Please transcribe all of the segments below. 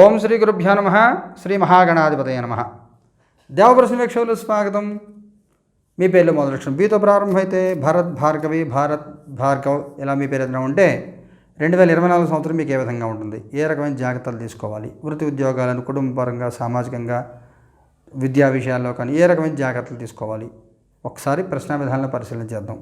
ఓం శ్రీ గురుభ్యో నమ శ్రీ మహాగణాధిపతయ నమ. దేవప్రశ్న స్వాగతం. మీ పేర్లు మొదటి లక్షణం బీతో ప్రారంభమైతే భారత్ భార్గవి భారత్ భార్గవ్ ఇలా మీ పేరు ఏదైనా ఉంటే రెండు వేల ఇరవై నాలుగు సంవత్సరం మీకు ఏ విధంగా ఉంటుంది? ఏ రకమైన జాగ్రత్తలు తీసుకోవాలి? వృత్తి ఉద్యోగాలను కుటుంబపరంగా సామాజికంగా విద్యా విషయాల్లో కానీ ఏ రకమైన జాగ్రత్తలు తీసుకోవాలి? ఒకసారి ప్రశ్న విధానాలను పరిశీలన చేద్దాం.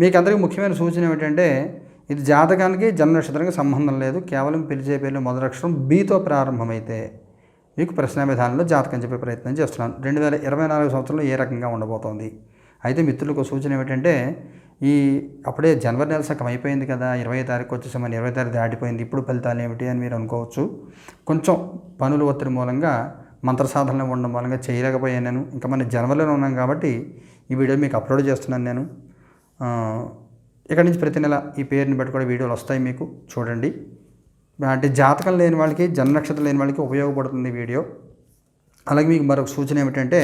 మీకు అందరికీ ముఖ్యమైన సూచన ఏమిటంటే ఇది జాతకానికి జన్మ నక్షత్రానికి సంబంధం లేదు. కేవలం పిలిచే పేర్లు మొదటి అక్షరం బీతో ప్రారంభమైతే మీకు ప్రశ్న విధానంలో జాతకం చెప్పే ప్రయత్నం చేస్తున్నాను. రెండు వేల ఇరవై నాలుగు సంవత్సరంలో ఏ రకంగా ఉండబోతోంది? అయితే మిత్రులకు సూచన ఏమిటంటే ఈ అప్పుడే జనవరి నెల సగం అయిపోయింది కదా ఇరవై తారీఖు వచ్చేసామని ఇరవై తారీఖు దాటిపోయింది. ఇప్పుడు ఫలితాలు ఏమిటి అని మీరు అనుకోవచ్చు. కొంచెం పనులు ఒత్తిడి మూలంగా మంత్ర సాధనలు ఉండడం మూలంగా చేయలేకపోయాను నేను. ఇంకా మన జనవరిలో ఉన్నాం కాబట్టి ఈ వీడియో మీకు అప్లోడ్ చేస్తున్నాను నేను. ఇక్కడి నుంచి ప్రతి నెల ఈ పేరుని బట్టి కూడా వీడియోలు వస్తాయి మీకు చూడండి. అంటే జాతకం లేని వాళ్ళకి జన్మ నక్షత్రం లేని వాళ్ళకి ఉపయోగపడుతుంది వీడియో. అలాగే మీకు మరొక సూచన ఏమిటంటే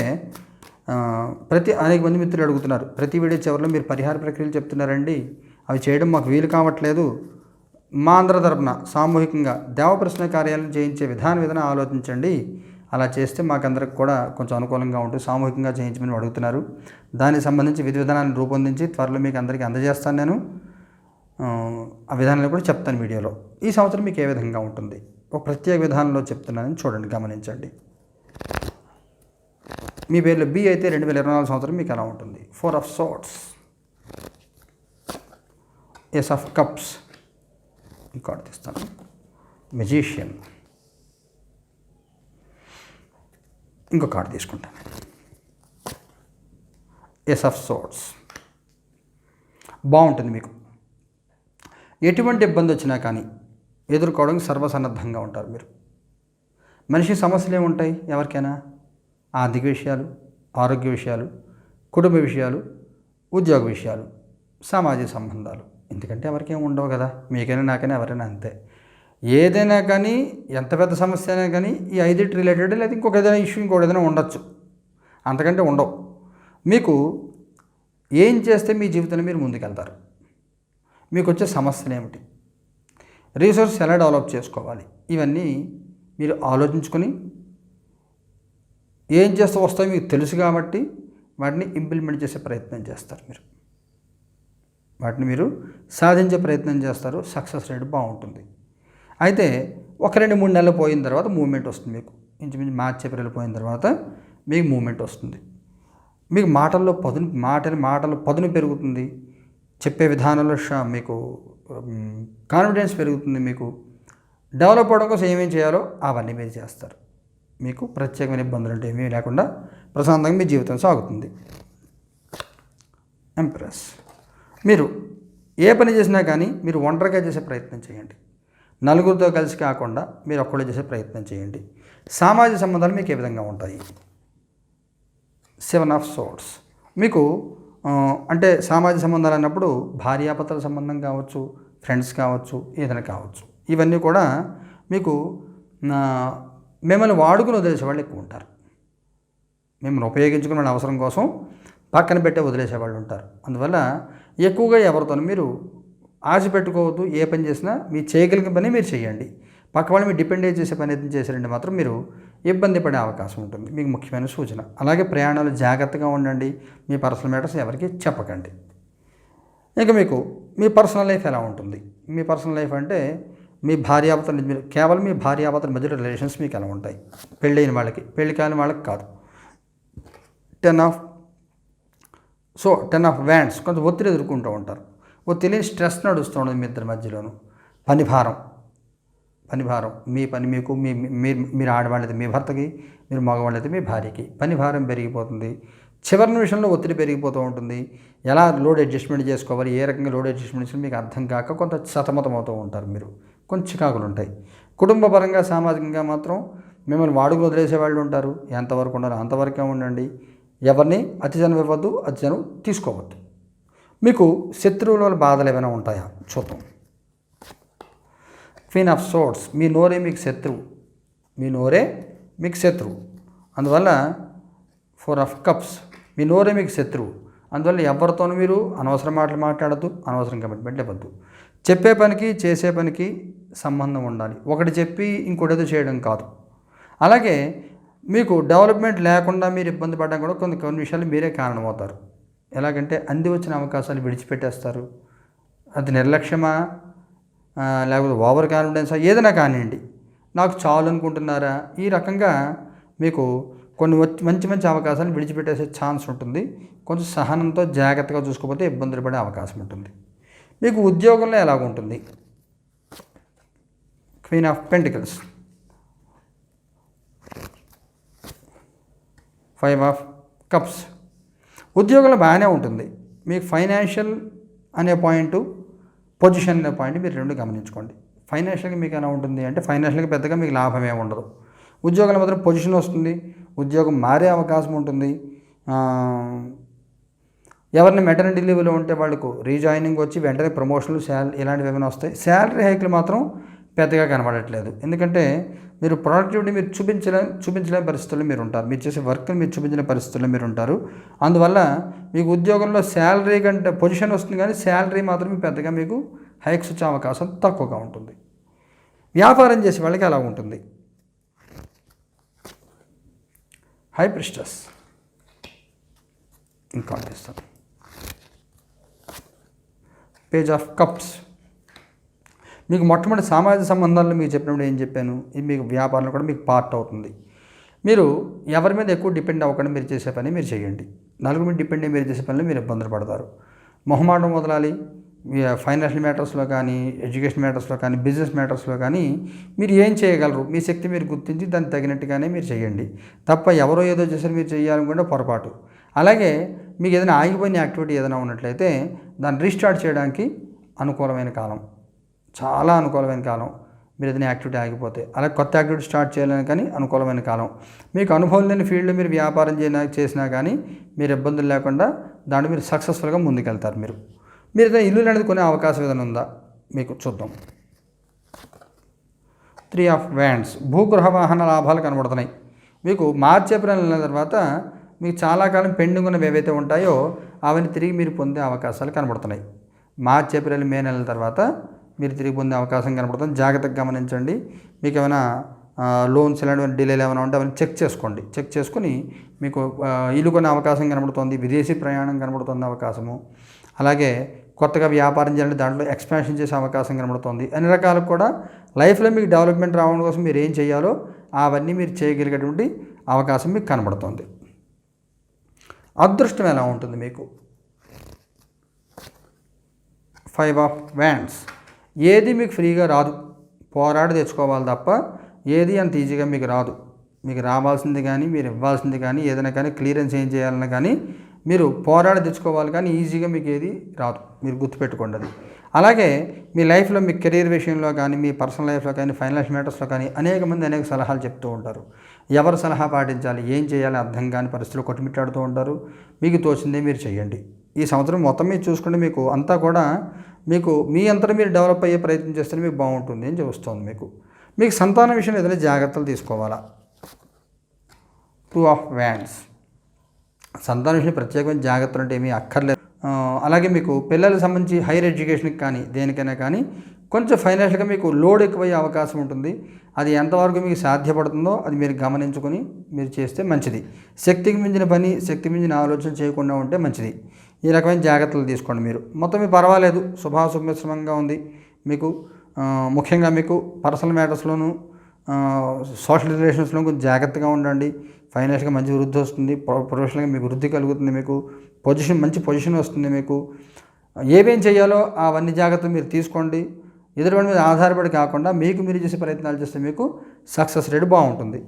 ప్రతి అనేక మంది మిత్రులు అడుగుతున్నారు ప్రతి వీడియో చివరిలో మీరు పరిహార ప్రక్రియలు చెప్తున్నారండి. అవి చేయడం మాకు వీలు కావట్లేదు. మా అందరి తరపున సామూహికంగా దేవప్రశ్న కార్యాలను చేయించే విధాన విధానం ఆలోచించండి. అలా చేస్తే మాకందరికి కూడా కొంచెం అనుకూలంగా ఉంటుంది సామూహికంగా చేయించమని అడుగుతున్నారు. దానికి సంబంధించి విధి విధానాన్ని రూపొందించి త్వరలో మీకు అందరికీ అందజేస్తాను నేను. ఆ, ఆ విధానాలు కూడా చెప్తాను వీడియోలో. ఈ సంవత్సరం మీకు ఏ విధంగా ఉంటుంది? ఒక ప్రత్యేక విధానంలో చెప్తున్నానని చూడండి గమనించండి. మీ పేర్లో బి అయితే రెండు వేల ఇరవై నాలుగు సంవత్సరం మీకు ఎలా ఉంటుంది? Four of swords ace of cups ఈ తీస్తాను. మెజీషియన్ ఇంకో కార్డు తీసుకుంటాను ఎస్ ఆఫ్ సోర్ట్స్ బాగుంటుంది మీకు. ఎటువంటి ఇబ్బంది వచ్చినా కానీ ఎదుర్కోవడానికి సర్వసన్నద్ధంగా ఉంటారు మీరు. మనిషి సమస్యలు ఏముంటాయి ఎవరికైనా? ఆర్థిక విషయాలు ఆరోగ్య విషయాలు కుటుంబ విషయాలు ఉద్యోగ విషయాలు సామాజిక సంబంధాలు. ఎందుకంటే ఎవరికేం ఉండవు కదా. మీకైనా నాకైనా ఎవరైనా అంతే. ఏదైనా కానీ ఎంత పెద్ద సమస్య అయినా కానీ ఈ ఐదింటి రిలేటెడ్ లేదా ఇంకొక ఏదైనా ఇష్యూ ఇంకోటి ఏదైనా ఉండొచ్చు. అంతకంటే ఉండవు. మీకు ఏం చేస్తే మీ జీవితంలో మీరు ముందుకెళ్తారు? మీకు వచ్చే సమస్యలు ఏమిటి? రీసోర్స్ ఎలా డెవలప్ చేసుకోవాలి? ఇవన్నీ మీరు ఆలోచించుకొని ఏం చేస్తే వస్తాయో మీకు తెలుసు కాబట్టి వాటిని ఇంప్లిమెంట్ చేసే ప్రయత్నం చేస్తారు మీరు. వాటిని మీరు సాధించే ప్రయత్నం చేస్తారు. సక్సెస్ రేట్ బాగుంటుంది. అయితే ఒక రెండు మూడు నెలలు పోయిన తర్వాత మూమెంట్ వస్తుంది మీకు. ఇంచుమించు మార్చి ఏప్రిల్ పోయిన తర్వాత మీకు మూమెంట్ వస్తుంది. మీకు మాటల్లో పదును మాటలు మాటలు పదును పెరుగుతుంది. చెప్పే విధానంలో షా- మీకు కాన్ఫిడెన్స్ పెరుగుతుంది మీకు. డెవలప్ అవడం కోసం ఏమేం చేయాలో అవన్నీ మీరు చేస్తారు. మీకు ప్రత్యేకమైన ఇబ్బందులు అంటే ఏమీ లేకుండా ప్రశాంతంగా మీ జీవితం సాగుతుంది. ఎంప్రెస్ మీరు ఏ పని చేసినా కానీ మీరు ఒంటరిగా చేసే ప్రయత్నం చేయండి. నలుగురితో కలిసి కాకుండా మీరు ఒక్కడే చేసే ప్రయత్నం చేయండి. సామాజిక సంబంధాలు మీకు ఏ విధంగా ఉంటాయి? సెవెన్ ఆఫ్ సోర్ట్స్ మీకు అంటే సామాజిక సంబంధాలు అన్నప్పుడు భార్యాపత్ర సంబంధం కావచ్చు ఫ్రెండ్స్ కావచ్చు ఏదైనా కావచ్చు. ఇవన్నీ కూడా మీకు మిమ్మల్ని వాడుకుని వదిలేసే వాళ్ళు ఎక్కువ ఉంటారు. మిమ్మల్ని ఉపయోగించుకునే అవసరం కోసం పక్కన పెట్టే వదిలేసే వాళ్ళు ఉంటారు. అందువల్ల ఎక్కువగా ఎవరితోనూ మీరు ఆశ పెట్టుకోవద్దు ఏ పని చేసినా మీ చేయగలిగిన పని మీరు చేయండి. పక్క వాళ్ళు మీరు డిపెండ్ చేసే పని అయితే చేశారంటే మాత్రం మీరు ఇబ్బంది పడే అవకాశం ఉంటుంది. మీకు ముఖ్యమైన సూచన. అలాగే ప్రయాణాలు జాగ్రత్తగా ఉండండి. మీ పర్సనల్ మ్యాటర్స్ ఎవరికి చెప్పకండి. ఇంకా మీకు మీ పర్సనల్ లైఫ్ ఎలా ఉంటుంది? మీ పర్సనల్ లైఫ్ అంటే మీ భార్యాభర్తల కేవలం మీ భార్యాభర్తల మధ్య రిలేషన్స్ మీకు ఎలా ఉంటాయి? పెళ్ళైన వాళ్ళకి పెళ్ళి కాని వాళ్ళకి కాదు. Ten of so ten of wands కొంత ఒత్తిడి ఎదుర్కొంటూ ఉంటారు. ఓ తెలియని స్ట్రెస్ నడుస్తూ మీ ఇద్దరి మధ్యలోను. పని భారం పని భారం మీ పని మీకు మీ మీరు మీరు ఆడవాళ్ళైతే మీ భర్తకి మీరు మగవాళ్ళైతే మీ భార్యకి. పని భారం పెరిగిపోతుంది. చివరి నిమిషంలో ఒత్తిడి పెరిగిపోతూ ఉంటుంది. ఎలా లోడ్ అడ్జస్ట్మెంట్ చేసుకోవాలి ఏ రకంగా లోడ్ అడ్జస్ట్మెంట్ చేసుకోవాలి మీకు అర్థం కాక కొంత సతమతం అవుతూ ఉంటారు మీరు. కొంచెం చికాకులు ఉంటాయి. కుటుంబపరంగా సామాజికంగా మాత్రం మిమ్మల్ని వాడుకు వదిలేసే వాళ్ళు ఉంటారు. ఎంతవరకు ఉండాలో అంతవరకే ఉండండి. ఎవరిని అతిజనం ఇవ్వద్దు అతిజనం తీసుకోవద్దు. మీకు శత్రువుల వల్ల బాధలు ఏమైనా ఉంటాయా? చూద్దాం. క్వీన్ ఆఫ్ సోట్స్ మీ నోరే మీకు శత్రువు. మీ నోరే మీకు శత్రువు. అందువల్ల ఫోర్ ఆఫ్ కప్స్ మీ నోరే మీకు శత్రువు. అందువల్ల ఎవరితోనూ మీరు అనవసరం మాటలు మాట్లాడద్దు అనవసరం కమిట్మెంట్ ఇవ్వద్దు. చెప్పే పనికి చేసే పనికి సంబంధం ఉండాలి. ఒకటి చెప్పి ఇంకోటి చేయడం కాదు. అలాగే మీకు డెవలప్మెంట్ లేకుండా మీరు ఇబ్బంది పడడం కూడా కొన్ని కొన్ని విషయాలు మీరే కారణమవుతారు. ఎలాగంటే అంది వచ్చిన అవకాశాలు విడిచిపెట్టేస్తారు. అది నిర్లక్ష్యమా? లేకపోతే ఓవర్ కాన్ఫిడెన్సా? ఏదైనా కానివ్వండి. నాకు చాలు అనుకుంటున్నారా? ఈ రకంగా మీకు కొన్ని వచ్చి- మంచి మంచి అవకాశాలు విడిచిపెట్టేసే ఛాన్స్ ఉంటుంది. కొంచెం సహనంతో జాగ్రత్తగా చూసుకోకపోతే ఇబ్బందులు పడే అవకాశం ఉంటుంది. మీకు ఉద్యోగంలో ఎలాగుంటుంది? Queen of pentacles. Five of cups. ఉద్యోగంలో బాగానే ఉంటుంది. మీకు ఫైనాన్షియల్ అనే పాయింట్ పొజిషన్ అనే పాయింట్ మీరు రెండు గమనించుకోండి. ఫైనాన్షియల్గా మీకు ఎలా ఉంటుంది అంటే ఫైనాన్షియల్గా పెద్దగా మీకు లాభం ఏమి ఉండదు. ఉద్యోగంలో మాత్రం పొజిషన్ వస్తుంది. ఉద్యోగం మారే అవకాశం ఉంటుంది. ఎవరిని మెటర్నిటీ లీవ్లో ఉంటే వాళ్ళకు రీజాయినింగ్ వచ్చి వెంటనే ప్రమోషన్లు శాలరీ ఇలాంటివి ఏమైనా వస్తాయి. శాలరీ హైక్లు మాత్రం పెద్దగా కనబడట్లేదు. ఎందుకంటే మీరు ప్రొడక్టివిటీ మీరు చూపించలే చూపించలేని పరిస్థితుల్లో మీరు ఉంటారు. మీరు చేసే వర్క్ని మీరు చూపించలేని పరిస్థితుల్లో మీరు ఉంటారు. అందువల్ల మీకు ఉద్యోగంలో శాలరీ కంటే పొజిషన్ వస్తుంది కానీ శాలరీ మాత్రం పెద్దగా మీకు హైక్స్ వచ్చే అవకాశం తక్కువగా ఉంటుంది. వ్యాపారం చేసే వాళ్ళకి అలా ఉంటుంది. హై ప్రిస్టస్ ఇంకా ఇస్తాను పేజ్ ఆఫ్ కప్స్ మీకు మొట్టమొదటి సామాజిక సంబంధాలను మీకు చెప్పినప్పుడు ఏం చెప్పాను? ఇది మీకు వ్యాపారంలో కూడా మీకు పార్ట్ అవుతుంది. మీరు ఎవరి మీద ఎక్కువ డిపెండ్ అవ్వకుండా మీరు చేసే పని మీరు చేయండి. నలుగురు మీద డిపెండ్ అయ్యి మీరు చేసే పనిలో మీరు ఇబ్బందులు పడతారు. మొహమాటం వదలాలి. ఫైనాన్షియల్ మ్యాటర్స్లో కానీ ఎడ్యుకేషన్ మ్యాటర్స్లో కానీ బిజినెస్ మ్యాటర్స్లో కానీ మీరు ఏం చేయగలరు? మీ శక్తి మీరు గుర్తించి దానికి తగినట్టుగానే మీరు చేయండి. తప్ప ఎవరో ఏదో చేసారు మీరు చేయాలనుకుంటే పొరపాటు. అలాగే మీకు ఏదైనా ఆగిపోయిన యాక్టివిటీ ఏదైనా ఉన్నట్లయితే దాన్ని రీస్టార్ట్ చేయడానికి అనుకూలమైన కాలం. చాలా అనుకూలమైన కాలం. మీరు ఏదైనా యాక్టివిటీ ఆగిపోతే. అలాగే కొత్త యాక్టివిటీ స్టార్ట్ చేయాలని కానీ అనుకూలమైన కాలం. మీకు అనుభవం లేని ఫీల్డ్లో మీరు వ్యాపారం చేయనా చేసినా కానీ మీరు ఇబ్బందులు లేకుండా దాన్ని మీరు సక్సెస్ఫుల్గా ముందుకెళ్తారు మీరు. మీరు ఏదైనా ఇల్లు అనేది కొనే అవకాశం ఏదైనా ఉందా? మీకు చూద్దాం. Three of wands. భూగృహ వాహన లాభాలు కనబడుతున్నాయి. మీకు మార్చి ఏప్రిల్ నెల తర్వాత మీకు చాలా కాలం పెండింగ్ ఉన్నవి ఏవైతే ఉంటాయో అవన్నీ తిరిగి మీరు పొందే అవకాశాలు కనబడుతున్నాయి. మార్చి ఏప్రిల్ మే నెలల తర్వాత మీరు తిరిగి పొందే అవకాశం కనబడుతుంది జాగ్రత్తగా గమనించండి. మీకు ఏమైనా లోన్స్ ఇలాంటివన్నీ డిలేలు ఏమైనా ఉంటే అవన్నీ చెక్ చేసుకోండి. చెక్ చేసుకుని మీకు ఇల్లు కొనే అవకాశం కనబడుతుంది. విదేశీ ప్రయాణం కనబడుతుంది అవకాశము. అలాగే కొత్తగా వ్యాపారం చేయాలంటే దాంట్లో ఎక్స్పాన్షన్ చేసే అవకాశం కనబడుతుంది. అన్ని రకాలకు కూడా లైఫ్లో మీకు డెవలప్మెంట్ రావడం కోసం మీరు ఏం చేయాలో అవన్నీ మీరు చేయగలిగేటువంటి అవకాశం మీకు కనబడుతుంది. అదృష్టం ఎలా ఉంటుంది మీకు? ఫైవ్ ఆఫ్ వ్యాండ్స్ ఏది మీకు ఫ్రీగా రాదు. పోరాడి తెచ్చుకోవాలి తప్ప ఏది అంత ఈజీగా మీకు రాదు. మీకు రావాల్సింది కానీ మీరు ఇవ్వాల్సింది కానీ ఏదైనా కానీ క్లియరెన్స్ ఏం చేయాలన్నా కానీ మీరు పోరాడి తెచ్చుకోవాలి కానీ ఈజీగా మీకు ఏది రాదు. మీరు గుర్తుపెట్టుకోండి అది. అలాగే మీ లైఫ్లో మీ కెరీర్ విషయంలో కానీ మీ పర్సనల్ లైఫ్లో కానీ ఫైనాన్షియల్ మ్యాటర్స్లో కానీ అనేక మంది అనేక సలహాలు చెప్తూ ఉంటారు. ఎవరు సలహా పాటించాలి ఏం చేయాలి అర్థం కాని పరిస్థితులు కొట్టుమిట్టాడుతూ ఉంటారు. మీకు తోచిందే మీరు చేయండి ఈ సంవత్సరం మొత్తం మీరు చూసుకుంటే మీకు అంతా కూడా మీకు మీ అంతటా మీరు డెవలప్ అయ్యే ప్రయత్నం చేస్తే మీకు బాగుంటుంది అని చూస్తుంది మీకు. మీకు సంతానం విషయంలో ఏదైనా జాగ్రత్తలు తీసుకోవాలా? టూ ఆఫ్ వ్యాండ్స్ సంతాన విషయం ప్రత్యేకమైన జాగ్రత్తలు అంటే ఏమీ అక్కర్లేదు. అలాగే మీకు పిల్లలకు సంబంధించి హైయర్ ఎడ్యుకేషన్కి కానీ దేనికైనా కానీ కొంచెం ఫైనాన్షియల్గా మీకు లోడ్ ఎక్కువయ్యే అవకాశం ఉంటుంది. అది ఎంతవరకు మీకు సాధ్యపడుతుందో అది మీరు గమనించుకొని మీరు చేస్తే మంచిది. శక్తికి మించిన పని శక్తి మించిన ఆలోచన చేయకుండా ఉంటే మంచిది. ఈ రకమైన జాగ్రత్తలు తీసుకోండి మీరు. మొత్తం మీ పర్వాలేదు. శుభాశుభమిశ్రమంగా ఉంది. మీకు ముఖ్యంగా మీకు పర్సనల్ మ్యాటర్స్లోను సోషల్ రిలేషన్స్లో కొంచెం జాగ్రత్తగా ఉండండి. ఫైనాన్షియల్గా మంచి వృద్ధి వస్తుంది. ప్రొఫెషనల్గా మీకు వృద్ధి కలుగుతుంది మీకు. పొజిషన్ మంచి పొజిషన్ వస్తుంది మీకు. ఏమేం చేయాలో అవన్నీ జాగ్రత్తలు మీరు తీసుకోండి. ఎదుటివాడి మీద ఆధారపడి కాకుండా మీకు మీరు చేసే ప్రయత్నాలు చేస్తే మీకు సక్సెస్ రేట్ బాగుంటుంది.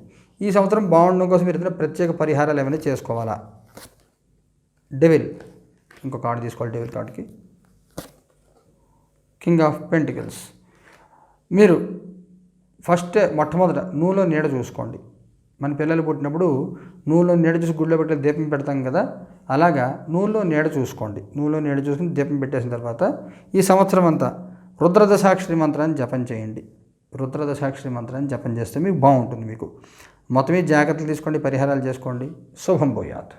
ఈ సంవత్సరం బాగుండడం కోసం మీరు ఏదైనా ప్రత్యేక పరిహారాలు ఏమైనా చేసుకోవాలా? డెవిల్. ఇంకో కార్డు తీసుకోవాలి డేవిల్ కార్డుకి కింగ్ ఆఫ్ పెంటికల్స్ మీరు ఫస్ట్ మొట్టమొదట నూలో నీడ చూసుకోండి. మన పిల్లలు పుట్టినప్పుడు నూలో నీడ చూసి గుడిలో పెట్టే దీపం పెడతాం కదా అలాగా నూలో నీడ చూసుకోండి. నూలో నీడ చూసుకుని దీపం పెట్టేసిన తర్వాత ఈ సంవత్సరం అంతా రుద్రదశాక్షరి మంత్రాన్ని జపం చేయండి. రుద్రదశాక్షరి మంత్రాన్ని జపం చేస్తే మీకు బాగుంటుంది మీకు. మొత్తమే జాగ్రత్తలు తీసుకోండి పరిహారాలు చేసుకోండి. శుభం పోయాత్